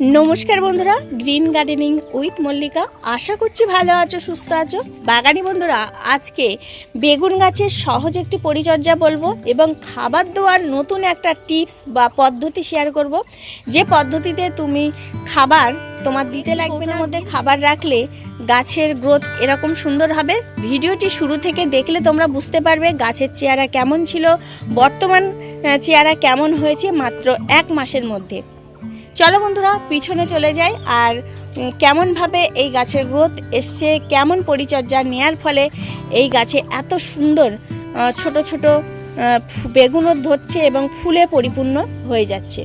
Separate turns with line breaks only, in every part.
নমস্কার বন্ধুরা, green gardening with Mallika. আশা করছি ভালো আছো, সুস্থ আছো। বাগানি বন্ধুরা, আজকে বেগুন গাছের সহজ একটি পরিচর্যা বলব এবং খাবার দেওয়ার নতুন একটা টিপস বা পদ্ধতি শেয়ার করব। যে পদ্ধতিতে তুমি খাবার, তোমার দিতে লাগবে না, মধ্যে খাবার রাখলে গাছের গ্রোথ এরকম সুন্দর হবে। ভিডিওটি শুরু থেকে দেখলে তোমরা বুঝতে পারবে গাছের চেহারা কেমন ছিল। বর্তমান চেহারা কেমন হয়েছে মাত্র এক মাসের মধ্যে। চলো বন্ধুরা, পিছনে চলে যাই। আর কেমনভাবে এই গাছের গ্রোথ এসছে, কেমন পরিচর্যা নেয়ার ফলে এই গাছে এত সুন্দর ছোট ছোট বেগুনও ধরছে এবং ফুলে পরিপূর্ণ হয়ে যাচ্ছে।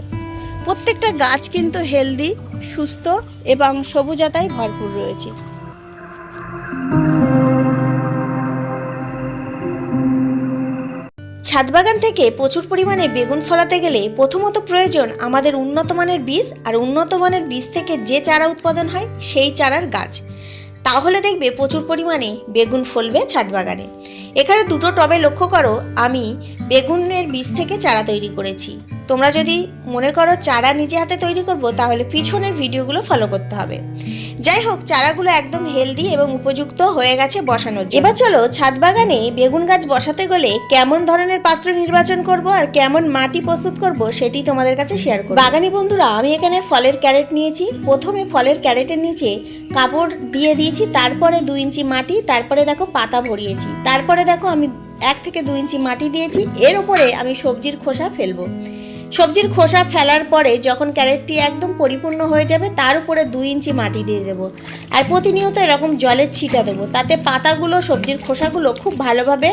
প্রত্যেকটা গাছ কিন্তু হেলদি সুস্থ এবং সবুজতায় ভরপুর রয়েছে। ছাদ বাগান থেকে প্রচুর পরিমাণে বেগুন ফলাতে গেলে প্রথমত প্রয়োজন আমাদের উন্নত মানের বীজ আর উন্নত মানের বীজ থেকে যে চারা উৎপাদন হয় সেই চারার গাছ। তাহলে দেখবে প্রচুর পরিমাণে বেগুন ফলবে ছাদ বাগানে এখানে দুটো টবে লক্ষ্য করো, আমি বেগুনের বীজ থেকে চারা তৈরি করেছি। তোমরা যদি মনে করো চারা নিজে হাতে তৈরি করব, তাহলে পিছনের ভিডিওগুলো ফলো করতে হবে। যাই হোক চারাগুলো একদম হেলদি এবং উপযুক্ত হয়ে গেছে বসানোর জন্য। এবার চলো ছাদ বাগানে বেগুন গাছ বসাতে গেলে কেমন ধরনের পাত্র নির্বাচন করব আর কেমন মাটি প্রস্তুত করব সেটি তোমাদের কাছে শেয়ার করব। বাগানি বন্ধুরা আমি এখানে ফলের ক্যারেট নিয়েছি। প্রথমে ফলের ক্যারেটের নিচে কাপড় দিয়ে দিয়েছি তারপরে দুই ইঞ্চি মাটি তারপরে দেখো পাতা ভরিয়েছি। তারপরে দেখো আমি এক থেকে দু ইঞ্চি মাটি দিয়েছি এর উপরে আমি সবজির খোসা ফেলব। সবজির খোসা ফেলার পরে যখন ক্যারেটটি একদম পরিপূর্ণ হয়ে যাবে, তার উপরে দুই ইঞ্চি মাটি দিয়ে দেবো। আর প্রতিনিয়ত এরকম জলের ছিটা দেবো, তাতে পাতাগুলো, সবজির খোসাগুলো খুব ভালোভাবে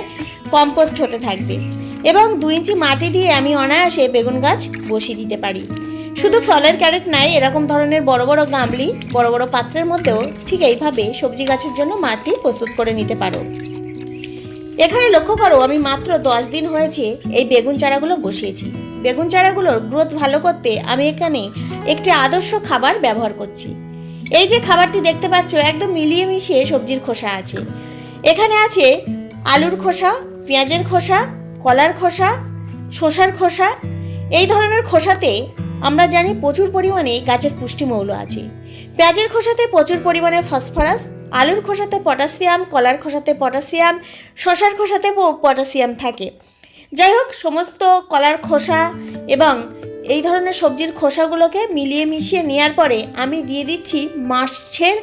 কম্পোস্ট হতে থাকবে। এবং দুই ইঞ্চি মাটি দিয়ে আমি অনায়াসে বেগুন গাছ বসিয়ে দিতে পারি। শুধু ফলের ক্যারেট নাই, এরকম ধরনের বড় বড় গামলি, বড় বড় পাত্রের মধ্যেও ঠিক এইভাবে সবজি গাছের জন্য মাটি প্রস্তুত করে নিতে পারো। এখানে লক্ষ্য করো, আমি মাত্র দশ দিন হয়েছে এই বেগুন চারাগুলো বসিয়েছি। বেগুন চারাগুলোর গ্রোথ ভালো করতে আমি এখানে একটি আদর্শ খাবার ব্যবহার করছি। এই যে খাবারটি দেখতে পাচ্ছ, একদম মিলিয়ে মিশিয়ে সবজির খোসা আছে। এখানে আছে আলুর খোসা, পেঁয়াজের খোসা, কলার খোসা, শসার খোসা। এই ধরনের খোসাতে আমরা জানি প্রচুর পরিমাণে গাছের পুষ্টিমৌল আছে। পেঁয়াজের খোসাতে প্রচুর পরিমাণে ফসফরাস, আলুর খোসাতে পটাশিয়াম, কলার খোসাতে পটাশিয়াম, শসার খোসাতে পটাশিয়াম থাকে। যাই হোক, সমস্ত কলার খোসা এবং এই ধরনের সবজির খোসাগুলোকে মিলিয়ে মিশিয়ে নেওয়ার পরে আমি দিয়ে দিচ্ছি মাছের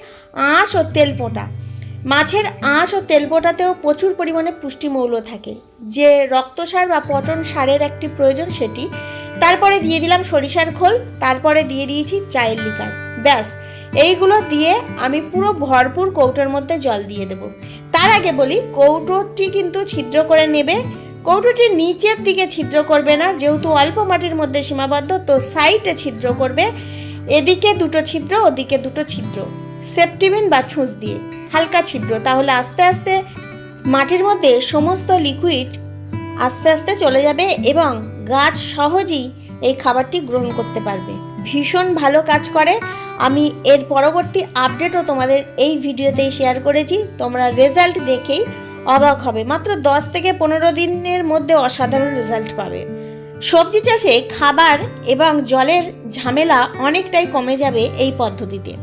আঁশ ও তেলপোঁটা মাছের আঁশ ও তেলপোঁটাতেও প্রচুর পরিমাণে পুষ্টিমৌল থাকে। যে রক্তসার বা পটন সারের একটি প্রয়োজন সেটি। তারপরে দিয়ে দিলাম সরিষার খোল, তারপরে দিয়ে দিয়েছি চায়ের লিকার। ব্যাস, এইগুলো দিয়ে আমি পুরো ভরপুর কৌটোর মধ্যে জল দিয়ে দেব। তার আগে বলি, কৌটোটি কিন্তু ছিদ্র করে নেবে। কৌটোটির নিচের দিকে ছিদ্র করবে না, যেহেতু অল্প মাটির মধ্যে সীমাবদ্ধ, তো সাইডে ছিদ্র করবে। এদিকে দুটো ছিদ্র, ওদিকে দুটো ছিদ্র। সেপটিমিন বা ছুঁচ দিয়ে হালকা ছিদ্র। তাহলে আস্তে আস্তে মাটির মধ্যে সমস্ত লিকুইড আস্তে আস্তে চলে যাবে এবং গাছ সহজেই এই খাবারটি গ্রহণ করতে পারবে। ভীষণ ভালো কাজ করে। আমি এর পরবর্তী আপডেটও তোমাদের এই ভিডিওতেই শেয়ার করেছি। তোমরা রেজাল্ট দেখেই অবাক হবে। মাত্র দশ থেকে পনেরো দিনের মধ্যে অসাধারণ রেজাল্ট পাবে। সবজি চাষে খাবার এবং জলের ঝামেলা অনেকটাই কমে যাবে এই পদ্ধতিতে।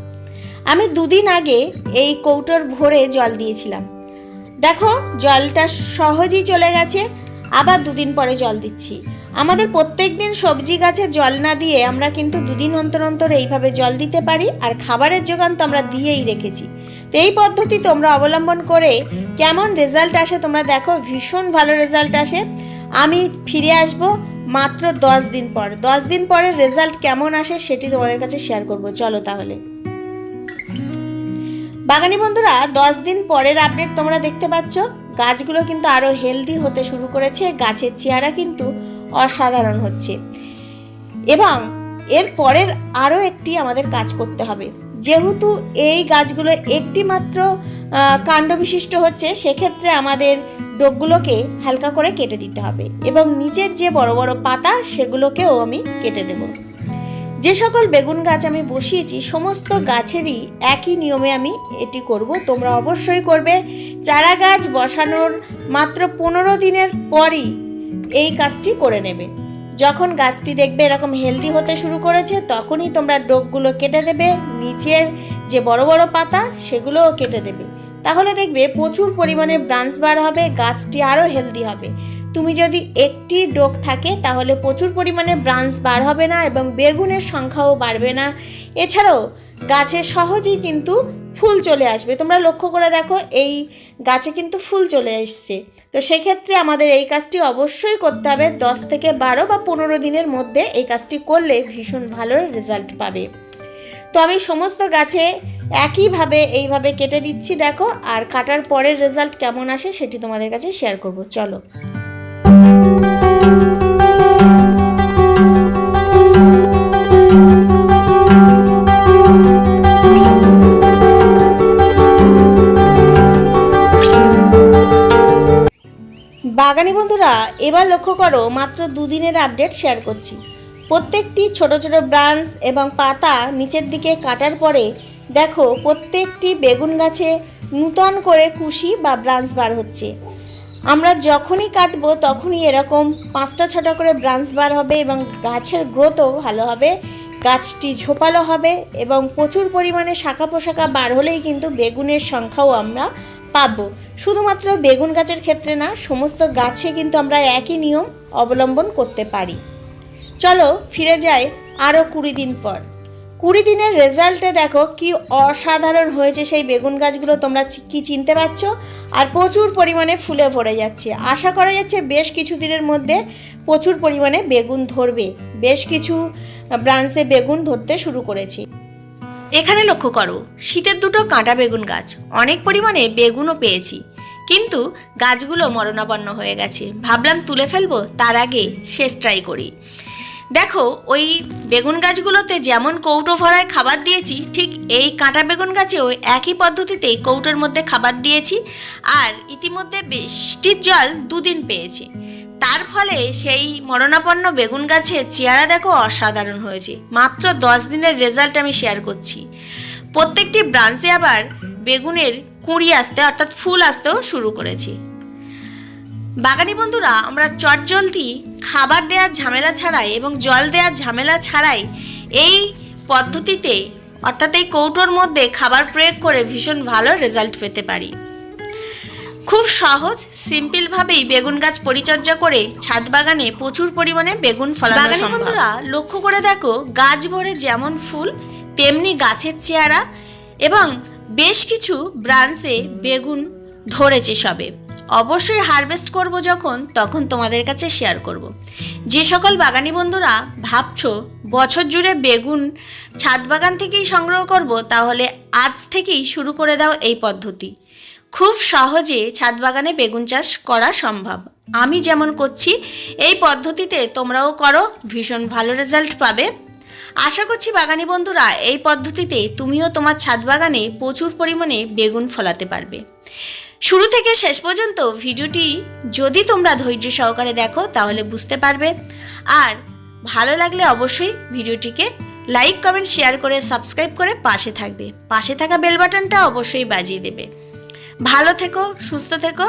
আমি দুদিন আগে এই কৌটোর ভরে জল দিয়েছিলাম। দেখো, জলটা সহজেই চলে গেছে, আবার দুদিন পরে জল দিচ্ছি। আমাদের প্রত্যেক দিন সবজি গাছে জল না দিয়ে আমরা কিন্তু দুদিন অন্তর অন্তর এইভাবে জল দিতে পারি, আর খাবারের যোগান তো আমরা দিয়েই রেখেছি। তো এই পদ্ধতি তোমরা অবলম্বন করে কেমন রেজাল্ট আসে তোমরা দেখো, ভীষণ ভালো রেজাল্ট আসে। আমি ফিরে আসব মাত্র দশ দিন পর। দশ দিন পরের রেজাল্ট কেমন আসে সেটি তোমাদের কাছে শেয়ার করব। চলো তাহলে। বাগানি বন্ধুরা, দশ দিন পরের আপডেট তোমরা দেখতে পাচ্ছ। গাছগুলো কিন্তু আরও হেলদি হতে শুরু করেছে। গাছের চেহারা কিন্তু অসাধারণ হচ্ছে। এবং এর পরের আরও একটি আমাদের কাজ করতে হবে। যেহেতু এই গাছগুলো একটি মাত্র কাণ্ড বিশিষ্ট হচ্ছে, সেক্ষেত্রে আমাদের ডোকগুলোকে হালকা করে কেটে দিতে হবে এবং নিচের যে বড় বড় পাতা, সেগুলোকেও আমি কেটে দেবো। যে সকল বেগুন গাছ আমি বসিয়েছি, সমস্ত গাছেরই একই নিয়মে আমি এটি করব। তোমরা অবশ্যই করবে। চারা গাছ বসানোর মাত্র পনেরো দিনের পরই এই কাজটি করে নেবে। যখন গাছটি দেখবে এরকম হেলদি হতে শুরু করেছে, তখনই তোমরা ডোকগুলো কেটে দেবে, নিচের যে বড় বড় পাতা সেগুলোও কেটে দেবে। তাহলে দেখবে প্রচুর পরিমাণে ব্রাঞ্চ বার হবে, গাছটি আরও হেলদি হবে। তুমি যদি একটি ডোক থাকে, তাহলে প্রচুর পরিমাণে ব্রাঞ্চ বার হবে না এবং বেগুনের সংখ্যাও বাড়বে না। এছাড়াও গাছে সহজেই কিন্তু ফুল চলে আসবে। তোমরা লক্ষ্য করে দেখো, এই গাছে কিন্তু ফুল চলে এসছে। তো সেক্ষেত্রে আমাদের এই কাজটি অবশ্যই করতে হবে। দশ থেকে বারো বা পনেরো দিনের মধ্যে এই কাজটি করলে ভীষণ ভালো রেজাল্ট পাবে। তো আমি সমস্ত গাছে একইভাবে, এইভাবে কেটে দিচ্ছি, দেখো। আর কাটার পরের রেজাল্ট কেমন আসে সেটি তোমাদের কাছে শেয়ার করব। চলো। বাগানি বন্ধুরা, এবার লক্ষ্য করো, মাত্র দুদিনের আপডেট শেয়ার করছি। প্রত্যেকটি ছোট ছোট ব্রাঞ্চ এবং পাতা নিচের দিকে কাটার পরে দেখো, প্রত্যেকটি বেগুন গাছে নূতন করে কুশি বা ব্রাঞ্চ বার হচ্ছে। আমরা যখনই কাটবো, তখনই এরকম পাঁচটা ছটা করে ব্রাঞ্চ বার হবে এবং গাছের গ্রোথও ভালো হবে, গাছটি ঝোপালো হবে এবং প্রচুর পরিমাণে শাখা পোশাখা বার হলেই কিন্তু বেগুনের সংখ্যাও আমরা পাবো। শুধুমাত্র বেগুন গাছের ক্ষেত্রে না, সমস্ত গাছে কিন্তু আমরা একই নিয়ম অবলম্বন করতে পারি। চলো ফিরে যাই আরও কুড়ি দিন পর। কুড়ি দিনের রেজাল্টে দেখো কি অসাধারণ হয়েছে সেই বেগুন গাছগুলো, তোমরা কি চিনতে পারছ? আর প্রচুর পরিমাণে ফুলে ভরে যাচ্ছে। আশা করা যাচ্ছে বেশ কিছু দিনের মধ্যে প্রচুর পরিমাণে বেগুন ধরবে। বেশ কিছু ব্রাঞ্চে বেগুন ধরতে শুরু করেছে। এখানে লক্ষ্য করো, শীতের দুটো কাঁটা বেগুন গাছ। অনেক পরিমাণে বেগুনও পেয়েছি। কিন্তু গাছগুলো মরণাপন্ন হয়ে গেছে। ভাবলাম তুলে ফেলব, তার আগে শেষ ট্রাই করি। দেখো, ওই বেগুন গাছগুলোতে যেমন কৌটো ভরায় খাবার দিয়েছি, ঠিক এই কাঁটা বেগুন গাছেও একই পদ্ধতিতে কৌটোর মধ্যে খাবার দিয়েছি। আর ইতিমধ্যে বৃষ্টির জল দুদিন পেয়েছে। তার ফলে সেই মরণাপন্ন বেগুন গাছের চেহারা দেখো অসাধারণ হয়েছে। মাত্র দশ দিনের রেজাল্ট আমি শেয়ার করছি। প্রত্যেকটি ব্রাঞ্চে আবার বেগুনের কুঁড়ি আসতে, অর্থাৎ ফুল আসতেও শুরু করেছি। বাগানি বন্ধুরা, আমরা চটজলদি খাবার দেওয়ার ঝামেলা ছাড়াই এবং জল দেওয়ার ঝামেলা ছাড়াই এই পদ্ধতিতে, অর্থাৎ এই কৌটোর মধ্যে খাবার প্রয়োগ করে ভীষণ ভালো রেজাল্ট পেতে পারি। খুব সহজ সিম্পলভাবেই বেগুন গাছ পরিচর্যা করে ছাদ বাগানে প্রচুর পরিমাণে বেগুন ফলানো
বাগানি
সম্ভব। বন্ধুরা লক্ষ্য করে দেখো গাছ ভরে যেমন ফুল তেমনি গাছের চেহারা এবং বেশ কিছু ব্রাঞ্চে বেগুন ধরেছে সবে। অবশ্যই হারভেস্ট করব যখন তখন তোমাদের কাছে শেয়ার করব। যে সকল বাগানি বন্ধুরা ভাবছ বছর জুড়ে বেগুন ছাদ বাগান থেকেই সংগ্রহ করব তাহলে আজ থেকেই শুরু করে দাও এই পদ্ধতি। খুব সহজে ছাদ বাগানে বেগুন চাষ করা সম্ভব। আমি যেমন করছি, এই পদ্ধতিতে তোমরাও করো, ভীষণ ভালো রেজাল্ট পাবে। আশা করছি বাগানি বন্ধুরা, এই পদ্ধতিতে তুমিও তোমার ছাদ বাগানে প্রচুর পরিমাণে বেগুন ফলাতে পারবে। শুরু থেকে শেষ পর্যন্ত ভিডিওটি যদি তোমরা ধৈর্য সহকারে দেখো, তাহলে বুঝতে পারবে। আর ভালো লাগলে অবশ্যই ভিডিওটিকে লাইক কমেন্ট শেয়ার করে সাবস্ক্রাইব করে পাশে থাকবে। পাশে থাকা বেল বাটনটা অবশ্যই বাজিয়ে দেবে। ভালো থেকো, সুস্থ থেকো।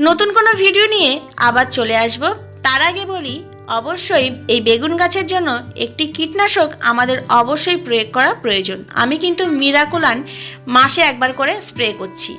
নতুন কোনো ভিডিও নিয়ে আবার চলে আসব। তার আগে বলি, অবশ্যই এই বেগুন গাছের জন্য একটি কীটনাশক আমাদের অবশ্যই প্রয়োগ করা প্রয়োজন। আমি কিন্তু মিরাকুলান মাসে একবার করে স্প্রে করছি।